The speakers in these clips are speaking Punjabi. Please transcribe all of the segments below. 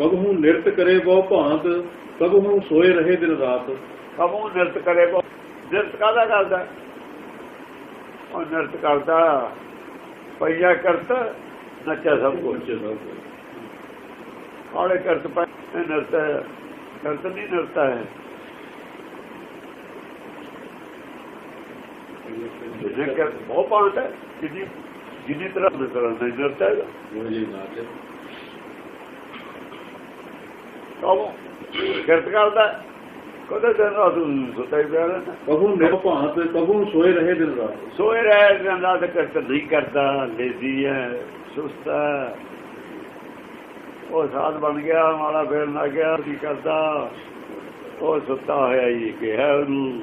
ਕਬਹੂ ਨਿਰਤ ਕਰੇ ਬਹੁ ਭਾਂਤ ਕਬਹੂ ਸੋਏ ਰਹੇ ਦਿਨ ਰਾਤ। ਕਬੂ ਨਿਰਤ ਕਰੇ ਕੋ ਨਿਰਤ ਕਾਹਦਾ ਕਰਦਾ? ਉਹ ਨਿਰਤ ਕਰਦਾ ਪਈਆ ਕਰਤ ਨੱਚਾ ਸਭ ਕੁਝ। ਕਾਲੇ ਕਰਤ ਪੈ ਨਿਰਤ ਕਰਤ ਨਹੀਂ ਨਿਰਤ ਹੈ। ਜਿਹਨੇ ਕਰ ਬਹੁਤ ਪਾਉਂਟ ਹੈ ਜਿੰਨੀ ਜਿੰਨੀ ਤਰ੍ਹਾਂ ਨਿਰਤ ਹੈ। ਉਹ ਜੀ ਨਾਚ ਕਬੂ ਕਰਤ ਕਰਦਾ। ਕਦੇ ਦਿਨ ਰਾਤ ਸੁੱਤਾ ਹੀ ਪਿਆ ਰਹਿੰਦਾ ਕਬਹੂ ਨਿਰ ਭਾਂਤ ਕਬਹੂ ਸੋਏ ਰਹੇ ਦਿਨ ਰਾਤ। ਸੋਏ ਰਹਿ ਜਾਂਦਾ ਤੇ ਕਰਤ ਨਹੀਂ ਕਰਦਾ। ਲੇਜ਼ੀ ਹੈ ਸੁਸਤ ਉਹ ਸਾਧ ਬਣ ਗਿਆ ਮਾਲਾ ਫੇਰਨ ਲੱਗ ਗਿਆ ਕੀ ਕਰਦਾ? ਉਹ ਸੁੱਤਾ ਹੋਇਆ ਹੀ ਕਿਹਾ ਉਹਨੂੰ।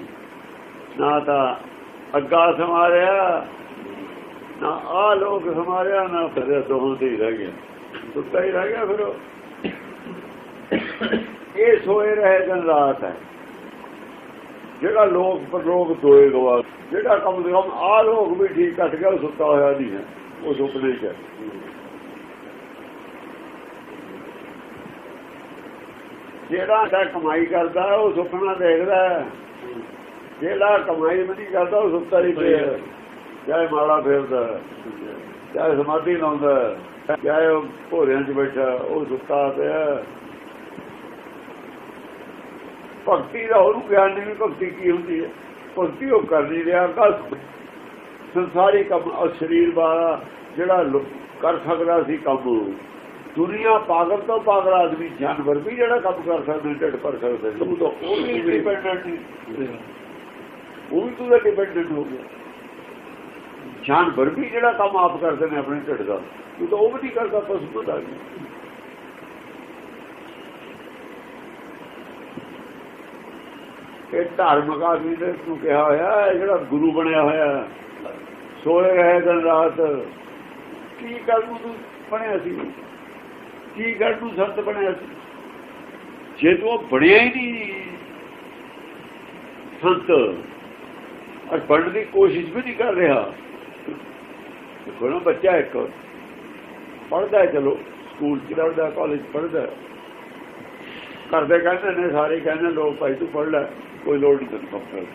ਨਾ ਤਾਂ ਅੱਗਾ ਸਮਾਰਿਆ ਨਾ ਆ ਲੋਕ ਸਮਾਰਿਆ ਨਾ ਫਿਰ ਦੋਹਾਂ ਤੇ ਹੀ ਰਹਿ ਗਿਆ। ਸੁੱਤਾ ਹੀ ਰਹਿ ਗਿਆ ਫਿਰ ਉਹ। ਇਹ ਸੋਏ ਰਹੇ ਦਿਨ ਰਾਤ ਹੈ। ਜਿਹੜਾ ਲੋਕ ਪਰਲੋਕ ਦੋਏ ਗਵਾ, ਜਿਹੜਾ ਕਮ ਸੇ ਕਮ ਆ ਲੋਕ ਵੀ ਠੀਕ ਕੱਟ ਗਿਆ ਸੁੱਤਾ ਹੋਇਆ ਨਹੀਂ ਹੈ, ਉਹ ਸੁਪਨੇ 'ਚ ਜਿਹੜਾ ਤਾਂ ਕਮਾਈ ਕਰਦਾ, ਉਹ ਸੁਪਨਾ ਦੇਖਦਾ ਜਿਹੜਾ ਕਮਾਈ ਨਹੀਂ ਕਰਦਾ, ਉਹ ਸੁੱਤਾ ਹੀ ਪਿਆ ਚਾਹੇ ਮਾਲਾ ਫੇਰਦਾ ਚਾਹੇ ਸਮਾਧੀ ਲਾਉਂਦਾ ਚਾਹੇ ਉਹ ਭੋਰਿਆਂ 'ਚ ਬੈਠਾ ਉਹ ਸੁੱਤਾ ਪਿਆ ਭਗਤੀ ਦਾ ਉਹਨੂੰ ਗਿਆਨ ਨਹੀਂ ਭਗਤੀ ਕੀ ਹੁੰਦੀ ਹੈ? ਭਗਤੀ ਉਹ ਕਰ ਨਹੀਂ ਰਿਹਾ ਬਸ। ਸੰਸਾਰੀ ਕੰਮ ਔਰ ਸਰੀਰ ਵਾਲਾ ਜਿਹੜਾ ਕਰ ਸਕਦਾ ਸੀ ਕੰਮ। ਦੁਨੀਆ ਪਾਗਲ ਤੋਂ ਪਾਗਲ ਆਦਮੀ ਜਾਨਵਰ ਵੀ ਜਿਹੜਾ ਕੰਮ ਕਰ ਸਕਦੇ ਢਿੱਡ ਭਰ ਸਕਦੇ ਤੂੰ ਤਾਂ ਉਹ ਵੀ ਡਿਪੈਂਡੈਂਟ ਉਹ ਵੀ ਤੂੰ ਦਾ ਡਿਪੈਂਡੈਂਟ ਹੋ ਗਿਆ। ਜਾਨਵਰ ਵੀ ਜਿਹੜਾ ਕੰਮ ਆਪ ਕਰਦੇ ਨੇ ਆਪਣੇ ਢਿੱਡ ਦਾ। ਤੂੰ ਤਾਂ ਉਹ ਵੀ ਨਹੀਂ ਕਰਦਾ ਪਸ਼ੂ ਦਾ ਇਹ ਧਾਰਮਿਕ ਆਦਮੀ ਨੇ ਤੂੰ ਕਿਹਾ ਹੋਇਆ ਜਿਹੜਾ ਗੁਰੂ ਬਣਿਆ ਹੋਇਆ ਸੋਏ ਰਹੇ ਦਿਨ ਰਾਤ। ਕੀ ਕਰ ਨੂੰ ਤੂੰ ਬਣਿਆ ਸੀ? ਕੀ ਕਰ ਤੂੰ ਸੰਤ ਬਣਿਆ ਸੀ? ਜੇ ਤੂੰ ਉਹ ਬਣਿਆ ਹੀ ਨਹੀਂ ਸੰਤ ਅਰ ਬਣਨ ਦੀ ਕੋਸ਼ਿਸ਼ ਵੀ ਨਹੀਂ ਕਰ ਰਿਹਾ। ਦੇਖੋ ਨਾ ਬੱਚਾ ਇੱਕ ਪੜਦਾ ਚਲੋ, ਸਕੂਲ ਚ ਪੜਦਾ ਕਾਲਜ ਪੜਦਾ ਕਰਦੇ ਕਹਿੰਦੇ ਨੇ, ਸਾਰੇ ਕਹਿੰਦੇ ਲੋਕ ਭਾਈ ਤੂੰ ਪੜ ਲੈ। ਕੋਈ ਲੋੜ ਨਹੀਂ ਤੈਨੂੰ ਪੜ੍ਹਨ ਦੀ।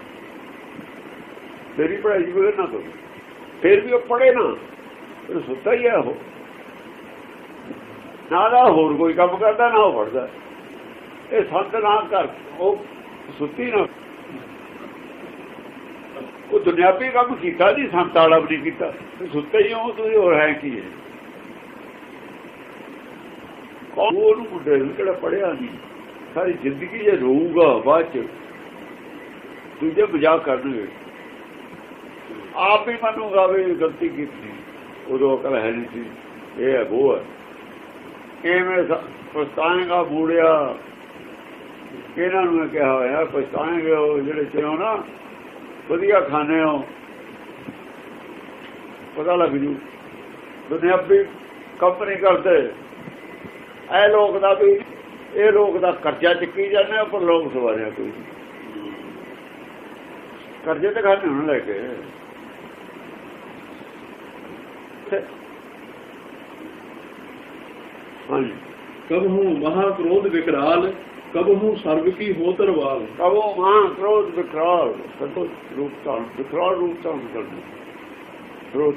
ਤੇਰੀ ਪੜ੍ਹਾਈ ਜੀ ਨਾ ਤੋ ਫਿਰ ਵੀ ਉਹ ਪੜੇ ਨਾ ਉਹ ਸੁੱਤਾ ਹੀ ਹੈ ਉਹ। ਨਾ ਦਾ ਹੋਰ ਕੋਈ ਕੰਮ ਕਰਦਾ, ਨਾ ਉਹ ਪੜਦਾ ਇਹ ਸੰਤ ਨਾ ਕਰ, ਉਹ ਸੁੱਤੀ ਨਾ। ਉਹ ਦੁਨਿਆਵੀ ਕੰਮ ਕੀਤਾ ਨਹੀਂ, ਸੰਤ ਵਾਲਾ ਵੀ ਨਹੀਂ ਕੀਤਾ ਸੁੱਤਾ ਹੀ ਉਹ ਤੁਸੀਂ ਹੋਰ ਹੈ ਕੀ ਹੈ? ਕੌਣ ਉਹਨੂੰ ਮੁੰਡੇ ਨੂੰ ਕਿਹੜਾ ਪੜਿਆ ਨਹੀਂ? ਸਾਰੀ ਜ਼ਿੰਦਗੀ ਜੇ ਰੋਊਗਾ ਬਾਅਦ ਚ ਦੂਜੇ ਮਜ਼ਾਕ ਕਰਨਗੇ ਆਪ ਹੀ ਮੰਨੂਗਾ ਵੀ ਗਲਤੀ ਕੀਤੀ। ਉਦੋਂ ਅਕਲ ਹੈ ਨਹੀਂ ਸੀ। ਇਹ ਹੈ ਉਹ ਹੈ ਐਵੇਂ ਪਛਤਾਏਗਾ ਬੂੜਿਆ? ਇਹਨਾਂ ਨੂੰ ਕਿਹਾ ਹੋਇਆ? ਪਛਤਾਏਗੇ ਉਹ ਜਿਹੜੇ ਚਿਓ ਨਾ? ਵਧੀਆ ਖਾਣੇ ਹੋ। ਪਤਾ ਲੱਗ ਜੂ। ਦੁਨਿਆਵੀ ਕੰਮ ਨਹੀਂ ਕਰਦੇ। ਇਹ ਲੋਕ ਦਾ ਵੀ ਇਹ ਲੋਕ ਦਾ ਕਰਜ਼ਾ ਚੱਕੀ ਜਾਂਦੇ ਆ, ਪਰ ਲੋਕ ਸਵਾਰਿਆ ਕੋਈ ਨਹੀਂ। ਕਰਜ਼ੇ ਤੇ ਖਾਣੇ ਹੁਣ ਲੈ ਕੇ। ਹਾਂਜੀ। ਕਬਹੂ ਮਹਾ ਕ੍ਰੋਧ ਵਿਕਰਾਲ ਕਬਹੂ ਸਰਬ ਕੀ ਹੋ ਤਰਵਾਲ ਕਬੋ ਮਾਂ ਕ੍ਰੋਧ ਵਿਕਰਾਲ ਕਬੋ ਰੂਪ ਤਾਂ ਵਿਕਰਾਲ ਰੂਪ ਤਾਂ ਕਰਦਾ ਕ੍ਰੋਧ।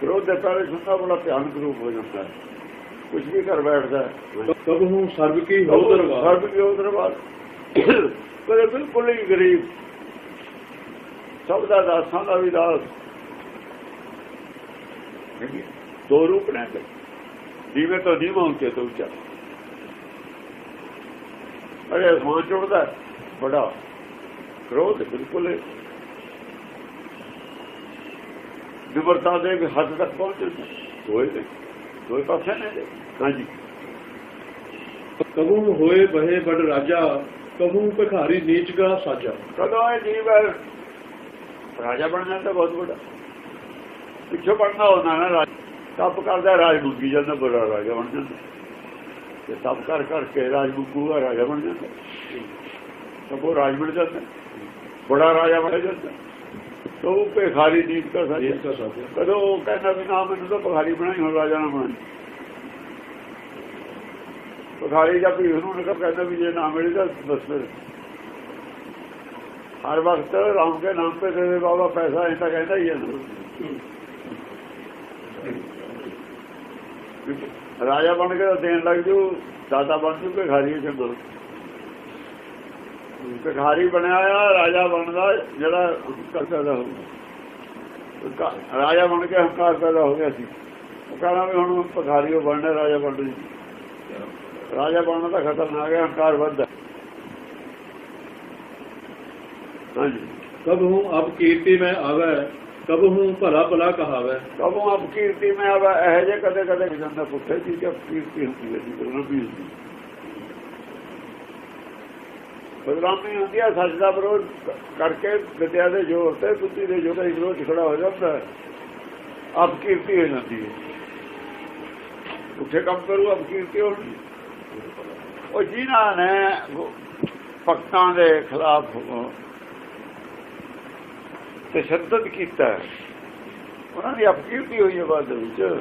ਕ੍ਰੋਧ ਦੇ ਪਹਿਲੇ ਸੁਣਦਾ ਬੜਾ ਭਿਆਨਕ ਰੂਪ ਹੋ ਜਾਂਦਾ ਹੈ। ਕੁਝ ਵੀ ਕਰ ਬੈਠਦਾ ਹੈ। ਕਬਹੂ ਸਰਬ ਕੀ ਹੋ ਤਰਵਾਲ ਸਰਬ ਕੀ ਉਧਰ ਬਾਅਦ ਕਦੇ ਬਿਲਕੁਲ ਹੀ ਗਰੀਬ। ਸਭ ਦਾ ਦਾਸਾਂ ਦਾ ਵੀ ਦਾਸ। ਦੋ ਰੂਪ ਨੇ ਦੀਵੇ ਤੋਂ ਦੀਵਾ ਉੱਚੇ ਤੋਂ ਉੱਚਾ। ਅਰੇ ਅਸਮਾਨ ਚੁੜਦਾ ਬੜਾ। ਕ੍ਰੋਧ ਬਿਲਕੁਲ ਹੀ। ਨਿਮਰਤਾ ਦੇ ਵੀ ਹੱਦ ਤੱਕ ਪਹੁੰਚ ਜਾਂਦਾ ਦੋਏ ਦੇ ਦੋਏ ਪਾਸੇ ਨੇ ਹਾਂਜੀ। ਕਬਹੂ ਹੋਏ ਬਹੇ ਬੜ ਰਾਜਾ ਕਬਹੂ ਭਿਖਾਰੀ ਨੀਚਗਾ ਸਾਜਾ। ਕਦੋਂ ਇਹ ਜੀਵ ਹੈ। ਰਾਜਾ ਬਣ ਜਾਂਦਾ ਬਹੁਤ ਵੱਡਾ। ਪਿੱਛੋਂ ਬਣਨਾ ਹੁੰਦਾ ਨਾ ਰਾਜ। ਤਪ ਕਰਦਾ ਰਾਜ ਮੁੱਕੀ ਜਾਂਦਾ ਬੜਾ ਰਾਜਾ ਬਣ ਜਾਂਦਾ। ਤੇ ਤਪ ਕਰ ਕਰਕੇ ਰਾਜ ਮੁੱਕੂਗਾ ਰਾਜਾ ਬਣ ਜਾਂਦਾ। ਤਾਂ ਉਹ ਰਾਜ ਬਣ ਜਾਂਦਾ। ਬੜਾ ਰਾਜਾ ਬਣ ਜਾਂਦਾ। ਤੋ ਭਿਖਾਰੀ ਨੀਚਗਾ ਸਾਜਾ। ਕਦੋਂ ਕਹਿੰਦਾ ਵੀ ਨਾ ਮੈਨੂੰ ਤਾਂ ਭਿਖਾਰੀ ਬਣਾਈ ਹੁਣ ਰਾਜਾ ਨਾ ਬਣਾਈ ਭਿਖਾਰੀ ਜਾਂ ਭੀਖ ਨੂੰ ਨਿਕਲ ਕਹਿੰਦਾ ਵੀ ਜੇ ਨਾ ਮਿਲੇ ਤਾਂ ਬਸ ਫਿਰ ਹਰ ਵਕਤ ਰਾਮ ਕੇ ਨਾਮ ਤੇ ਦੇ ਬਾਬਾ, ਪੈਸਾ ਇਹ ਤਾਂ ਕਹਿੰਦਾ ਹੀ ਹੈ ਰਾਜਾ ਬਣ ਕੇ ਦੇਣ ਲੱਗ ਜੂ, ਦਾਦਾ ਬਣ ਜੂ, ਭਿਖਾਰੀ ਚੰਗੋ। ਭਿਖਾਰੀ ਬਣਿਆ ਆ, ਰਾਜਾ ਬਣਦਾ, ਜਿਹੜਾ ਕਰਦਾ ਹੋ ਰਾਜਾ ਬਣ ਕੇ ਹੰਕਾਰ ਪੈਦਾ ਹੋ ਗਿਆ ਸੀ। ਉਹ ਕਹਿੰਦਾ ਵੀ ਹੁਣ ਭਿਖਾਰੀ ਉਹ ਬਣਨਾ, ਰਾਜਾ ਬਣ ਰਾਜਾ ਬਣਨਾ ਤਾਂ ਖਤਰਨਾਕ ਹੈ ਹੰਕਾਰ ਵੱਧਦਾ। ਹਾਂਜੀ। ਕਬਹੂ ਅਬ ਕੀਰਤੀ ਮੈਂ ਆਵੈ ਕਬਹੂ ਭਲਾ ਭਲਾ ਕਹਾਵੈ। ਕਬੋਂ ਅਬ ਕੀਰਤੀ ਮੈਂ ਆਵਾ ਇਹ ਜੇ ਕਦੇ ਕਦੇ ਜਾਂਦਾ ਪੁੱਠੇ ਜੀ ਕਿ ਕੀਰਤੀ ਹੁੰਦੀ ਹੈ ਜੀ ਰਬੀ ਹੁੰਦੀ ਬਦਨਾਮੀ ਹੁੰਦੀ ਹੈ ਸੱਚ ਦਾ ਵਿਰੋਧ ਕਰਕੇ ਵਿਦਿਆ ਦੇ ਜ਼ੋਰ ਤੇ ਬੁੱਧੀ ਦੇ ਜ਼ੋਰ ਤੇ ਵਿਰੋਧ ਖੜਾ ਹੋ ਜਾਂਦਾ ਹੈ। ਅਬ ਕੀਰਤੀ ਹੋ ਜਾਂਦੀ ਹੈ। ਉੱਥੇ ਕੰਮ ਕਰੂ ਅਬ ਕੀਰਤੀ ਹੋਣੀ ਉਹ ਜਿਨ੍ਹਾਂ ਨੇ ਗੁ- ਭਗਤਾਂ ਦੇ ਖਿਲਾਫ ਤਸ਼ੱਦਦ ਕੀਤਾ ਉਹਨਾਂ ਦੀ ਅਪਕੀਰਤੀ ਹੋਈ ਹੈ ਬਾਅਦ ਦੇ ਵਿੱਚ।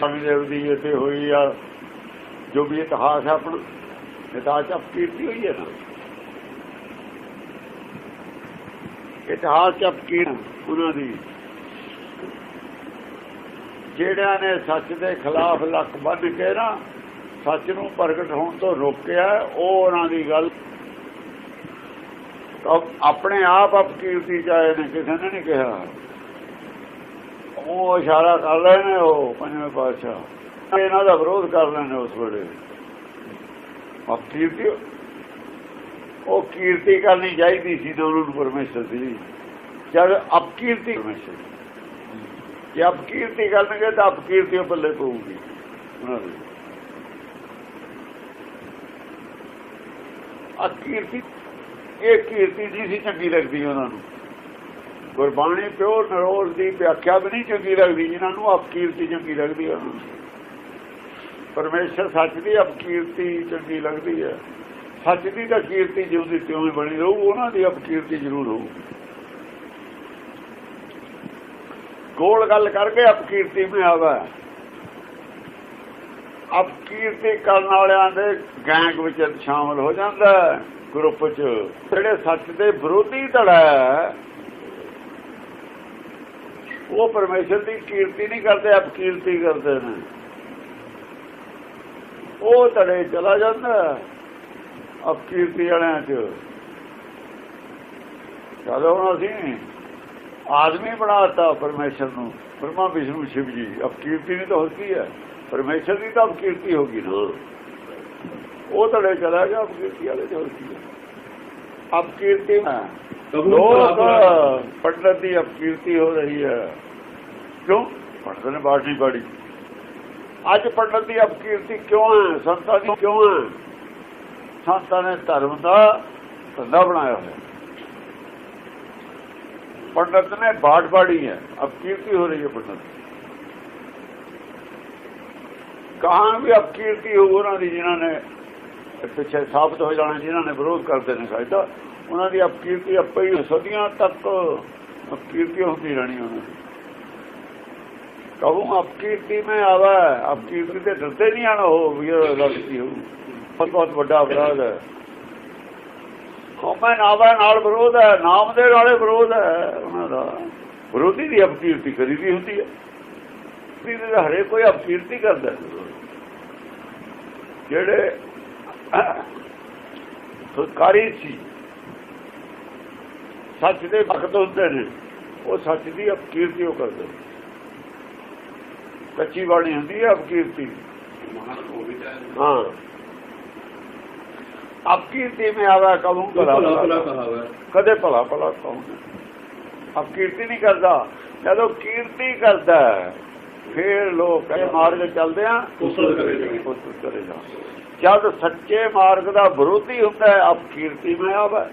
ਸੰਗਦੇਵ ਦੀ ਇੱਥੇ ਹੋਈ ਆ, ਜੋ ਵੀ ਇਤਿਹਾਸ ਹੈ ਆਪਣਾ, ਇਤਿਹਾਸ 'ਚ ਅਪਕੀਰਤੀ ਹੋਈ ਹੈ ਨਾ। ਇਤਿਹਾਸ ਚ ਅਪਕੀਰਤੀ ਉਹਨਾਂ ਦੀ। ਜਿਹੜਿਆਂ ਨੇ ਸੱਚ ਦੇ ਖਿਲਾਫ ਲੱਕ ਬੰਨ ਕੇ ਨਾ ਸੱਚ ਨੂੰ ਪ੍ਰਗਟ ਹੋਣ ਤੋਂ ਰੋਕਿਆ, ਉਹ ਉਹਨਾਂ ਦੀ ਗੱਲ ਆਪਣੇ ਆਪ ਅਪਕੀਰਤੀ ਚਾਹੇ ਨੇ, ਕਿਸੇ ਨੇ ਨਹੀਂ ਕਿਹਾ। ਉਹ ਇਸ਼ਾਰਾ ਕਰ ਰਹੇ ਨੇ ਉਹ ਪੰਜਵੇਂ ਪਾਤਸ਼ਾਹ। ਇਹਨਾਂ ਦਾ ਵਿਰੋਧ ਕਰ ਰਹੇ ਨੇ ਉਸ ਵੇਲੇ। ਅਪਕੀਰਤੀ ਉਹ ਕੀਰਤੀ ਕਰਨੀ ਚਾਹੀਦੀ ਸੀ ਤਾਂ ਉਹਨਾਂ ਨੂੰ ਪਰਮੇਸ਼ਰ ਦੀ। ਜਦ ਅਪਕੀਰਤੀ ਪਰਮੇਸ਼ਰ ਜੇ ਅਪਕੀਰਤੀ ਕਰਨਗੇ ਤਾਂ ਅਪਕੀਰਤੀ ਪੱਲੇ ਪਊਗੀ। ਉਹਨਾਂ ਦੀ। ਅਕੀਰਤੀ ਇਹ ਕੀਰਤੀ ਨਹੀਂ ਸੀ ਚੰਗੀ ਲੱਗਦੀ ਉਹਨਾਂ ਨੂੰ। ਗੁਰਬਾਣੀ ਪਿਓ ਨਰੋਜ਼ ਦੀ ਵਿਆਖਿਆ ਵੀ ਨਹੀਂ ਚੰਗੀ ਲੱਗਦੀ, ਜਿਨ੍ਹਾਂ ਨੂੰ ਅਪਕੀਰਤੀ ਚੰਗੀ ਲੱਗਦੀ ਉਹਨਾਂ ਨੂੰ। ਪਰਮੇਸ਼ਰ ਸੱਚ ਦੀ ਅਪਕੀਰਤੀ ਚੰਗੀ ਲੱਗਦੀ ਹੈ। ਸੱਚ ਦੀ ਤਾਂ ਕੀਰਤੀ ਜਿਉਂਦੀ ਤਿਉਂ ਬਣੀ ਰਹੂ, ਉਹਨਾਂ ਦੀ ਅਪਕੀਰਤੀ ਜ਼ਰੂਰ ਹੋਊ। ਗੋਲ ਗੱਲ ਕਰਕੇ ਅਪਕੀਰਤੀ ਮੈਂ ਆਵਾ ਅਪਕੀਰਤੀ ਕਰਨ ਵਾਲਿਆਂ ਦੇ ਗੈਂਗ ਵਿੱਚ ਸ਼ਾਮਲ ਹੋ ਜਾਂਦਾ ਗਰੁੱਪ 'ਚ। ਜਿਹੜੇ ਸੱਚ ਦੇ ਵਿਰੋਧੀ ਧੜਾ ਹੈ, ਉਹ ਪਰਮੇਸ਼ਰ ਦੀ ਕੀਰਤੀ ਨਹੀਂ ਕਰਦੇ ਅਪਕੀਰਤੀ ਕਰਦੇ ਨੇ। ਉਹ ਧੜੇ ਚਲਾ ਜਾਂਦਾ ਅਪਕੀਰਤੀ ਵਾਲਿਆਂ 'ਚ। ਚਲੋ ਅਸੀਂ ਆਦਮੀ ਬਣਾਤਾ ਪਰਮੇਸ਼ਰ ਨੂੰ, ਬ੍ਰਹਮਾ, ਵਿਸ਼ਨੂੰ, ਸ਼ਿਵ ਜੀ ਅਪਕੀਰਤੀ ਨਹੀਂ ਤਾਂ ਹੋਰ ਹੈ। ਪਰਮੇਸ਼ਰ ਦੀ ਤਾਂ ਅਪਕੀਰਤੀ ਹੋਗੀ ਨਾ। ਉਹ ਧੜੇ ਚਲਾ ਗਿਆ ਅਪਕੀਰਤੀ ਵਾਲੇ ਹੋਰ ਕੀ ਹੈ। ਅਪਕੀਰਤੀ ਕਬਹੂ ਲੋਕ ਪੰਡਤ ਦੀ ਅਪਕੀਰਤੀ ਹੋ ਰਹੀ ਹੈ। ਕਿਉਂ? ਪੰਡਤ ਨੇ ਬਾਣੀ ਪੜੀ। ਅੱਜ ਪੰਡਤ ਦੀ ਅਪਕੀਰਤੀ ਕਿਉਂ ਹੈ? ਸੰਤਾਂ ਦੀ ਕਿਉਂ ਹੈ? ਸੰਤਾਂ ਨੇ ਧਰਮ ਦਾ ਧੰਦਾ ਬਣਾਇਆ ਹੋਇਆ। ਪੰਡਤ ਨੇ ਬਾਟ ਬਾੜੀ ਹੈ। ਅਪਕੀਰਤੀ ਹੋ ਰਹੀ ਹੈ ਪੰਡਤ ਦੀ। ਕਹਾਂ ਵੀ ਅਪਕੀਰਤੀ ਹੋ ਦੀ ਜਿਨ੍ਹਾਂ ਨੇ ਪਿੱਛੇ ਸਾਬਤ ਹੋ ਜਾਣਾ, ਜਿਨ੍ਹਾਂ ਨੇ ਵਿਰੋਧ ਕਰਦੇ ਨੇ ਸਾਡਾ ਉਹਨਾਂ ਦੀ ਅਪਕੀਰਤੀ ਆਪੇ ਹੀ ਸਦੀਆਂ ਤੱਕ ਅਪਕੀਰਤੀ ਹੁੰਦੀ ਰਹਿਣੀ ਉਹਨਾਂ ਦੀ। ਕਹੂੰ ਅਪਕੀਰਤੀ ਮੈਂ ਆਵਾ ਅਪਕੀਰਤੀ ਤੇ ਡਰਦੇ ਨਹੀਂ ਆਣਾ ਹੋ ਵੀ ਇਹ ਗਲਤੀ ਹੋ ਬਹੁਤ ਬਹੁਤ ਵੱਡਾ ਅਪਰਾਧ ਹੈ। ਕੌਮੇ ਨਾਵਾ ਨਾਲ ਵਿਰੋਧ ਹੈ, ਨਾਮ ਦੇ ਨਾਲੇ ਵਿਰੋਧ ਹੈ। ਉਹਨਾਂ ਦਾ ਵਿਰੋਧੀ ਦੀ ਅਪਕੀਰਤੀ ਕਰੀਦੀ ਹੁੰਦੀ ਹੈ। ਅਪਕੀਰਤੀ ਦਾ ਹਰੇ ਕੋਈ ਅਪਕੀਰਤੀ ਕਰਦਾ। ਜਿਹੜੇ ਸਰਕਾਰੀ ਸੀ ਸੱਚ ਦੇ ਭਗਤ ਹੁੰਦੇ ਨੇ ਉਹ ਸੱਚ ਦੀ ਅਪਕੀਰਤੀ ਉਹ ਕਰਦੇ। ਕੱਚੀ ਬਾਣੀ ਹੁੰਦੀ ਹੈ ਅਪਕੀਰਤੀ ਹਾਂ। ਅਪਕੀਰਤੀ ਮੈਂ ਆਵਾ ਕਹੂੰ ਕਦੇ ਭਲਾ ਭਲਾ ਕਹੂੰ। ਅਬ ਕੀਰਤੀ ਨਹੀਂ ਕਰਦਾ। ਜਦੋਂ ਕੀਰਤੀ ਕਰਦਾ ਫਿਰ ਲੋਕ ਇਹ ਮਾਰਗ ਚੱਲਦੇ ਆ ਕੁਸਲ ਕਰੇਗਾ। ਕੁਸਲ ਕਰੇਗਾ ਜਦ ਸੱਚੇ ਮਾਰਗ ਦਾ ਵਿਰੋਧੀ ਹੁੰਦਾ ਹੈ ਅਬ ਕੀਰਤੀ ਮੈਂ ਆਵਾ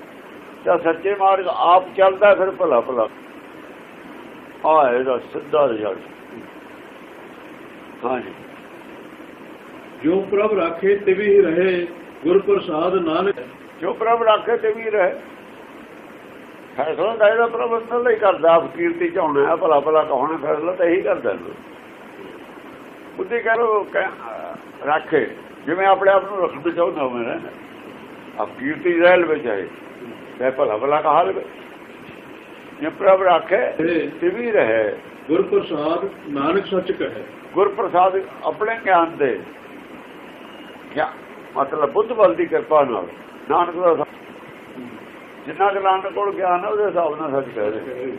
ਜਦ ਸੱਚੇ ਮਾਰਗ ਆਪ ਚੱਲਦਾ ਫਿਰ ਭਲਾ ਭਲਾ। ਆ ਇਹਦਾ ਸਿੱਧਾ ਰਿਜ਼ਲਟ। ਹਾਂਜੀ। ਜੋ ਪ੍ਰਭ ਰਾਖੇ ਤਿਵੀ ਹੀ ਰਹੇ ਗੁਰ ਪ੍ਰਸਾਦ ਨਾਨਕ ਜੋ ਪ੍ਰਭ ਰੱਖੇ ਤੇ ਵੀ ਰਹੇ। ਫੈਸਲਾ ਤਾਂ ਇਹਦਾ ਪ੍ਰਭ ਅੰਦਰ ਲਈ ਕਰਦਾ ਆਪ ਕੀਰਤੀ ਚਾਉਣਾ ਹੈ ਭਲਾ ਭਲਾ ਕਹਣਾ ਫੈਸਲਾ ਤਾਂ ਇਹੀ ਕਰਦਾ ਬੁੱਧੀ ਕਰੋ ਰੱਖੇ ਜਿਵੇਂ ਆਪਣੇ ਆਪ ਨੂੰ ਰੱਖਣਾ ਚਾਹੁੰਦਾ ਮੈਂ ਆਪ ਕੀਰਤੀ ਰਹਿਲ ਵਿੱਚ ਹੈ ਤੇ ਭਲਾ ਭਲਾ ਕਹਾ ਲਵੇ। ਜੇ ਪ੍ਰਭ ਰੱਖੇ ਤੇ ਵੀ ਰਹੇ। ਗੁਰ ਪ੍ਰਸਾਦ ਨਾਨਕ ਸੱਚ ਕਹੇ। ਗੁਰ ਪ੍ਰਸਾਦ ਆਪਣੇ ਗਿਆਨ ਦੇ। ਜਾਂ ਮਤਲਬ ਬੁੱਧ ਬਲ ਦੀ ਕਿਰਪਾ ਨਾਲ ਨਾਨਕ ਦਾ ਜਿੰਨਾ ਕੁ ਨਾਨਕ ਕੋਲ ਗਿਆਨ ਹੈ ਉਹਦੇ ਹਿਸਾਬ ਨਾਲ ਸੱਚ ਕਹਦੇ